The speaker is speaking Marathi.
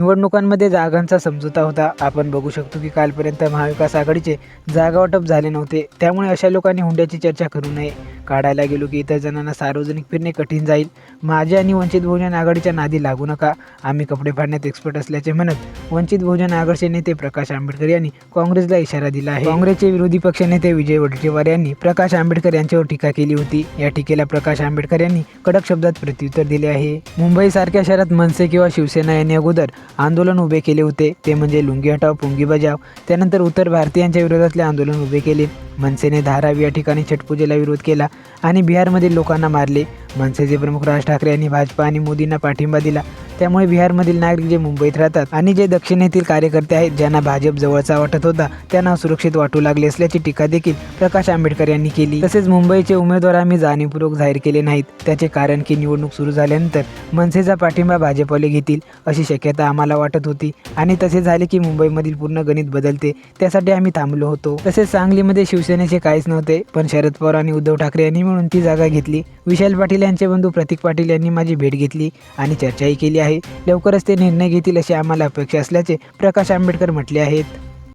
निवडणुकांमध्ये जागांचा समझोता होता. आपण बघू शकतो की कालपर्यंत महाविकास आघाडीचे जागा वाटप झाले नव्हते. त्यामुळे अशा लोकांनी हुंड्याची चर्चा करू नये. काढायला गेलो की इतर जणांना सार्वजनिक फिरणे कठीण जाईल. माझे आणि वंचित बहुजन आघाडीच्या नादी लागू नका. आम्ही कपडे फाडण्यात एक्सपर्ट असल्याचे म्हणत वंचित बहुजन आघाडीचे नेते प्रकाश आंबेडकर यांनी काँग्रेसला इशारा दिला आहे. काँग्रेसचे विरोधी पक्षनेते विजय वडेट्टीवार यांनी प्रकाश आंबेडकर यांच्यावर टीका केली होती. या टीकेला प्रकाश आंबेडकर यांनी कडक शब्दात प्रत्युत्तर दिले आहे. मुंबईसारख्या शहरात मनसे किंवा शिवसेना यांनी अगोदर आंदोलन उभे केले होते. ते म्हणजे लुंगी हटाव पुंगी बजाव त्यानंतर उत्तर भारतीयांच्या विरोधातले आंदोलन उभे केले. मनसेने धारावी या ठिकाणी छटपूजेला विरोध केला आणि बिहारमधील लोकांना मारले. मनसेचे प्रमुख राज ठाकरे यांनी भाजपा आणि मोदींना पाठिंबा दिला. त्यामुळे बिहारमधील नागरिक जे मुंबईत राहतात आणि जे दक्षिणेतील कार्यकर्ते आहेत ज्यांना भाजप जवळचा वाटत होता त्यांना सुरक्षित वाटू लागले असल्याची टीका देखील प्रकाश आंबेडकर यांनी केली. तसेच मुंबईचे उमेदवार आम्ही जाणीवपूर्वक जाहीर केले नाहीत. त्याचे कारण की निवडणूक सुरू झाल्यानंतर मनसेचा पाठिंबा भाजपवाले घेतील अशी शक्यता आम्हाला वाटत होती. आणि तसे झाले की मुंबईमधील पूर्ण गणित बदलते त्यासाठी आम्ही थांबलो होतो. तसेच सांगलीमध्ये शिवसेनेचे काहीच नव्हते पण शरद पवार आणि उद्धव ठाकरे यांनी मिळून ती जागा घेतली. विशाल पाटील यांचे बंधू प्रतीक पाटील यांनी माझी भेट घेतली आणि चर्चाही केली आहे. आहे. लवकरच ते निर्णय घेतील अशी आम्हाला अपेक्षा असल्याचे प्रकाश आंबेडकर म्हटले आहेत.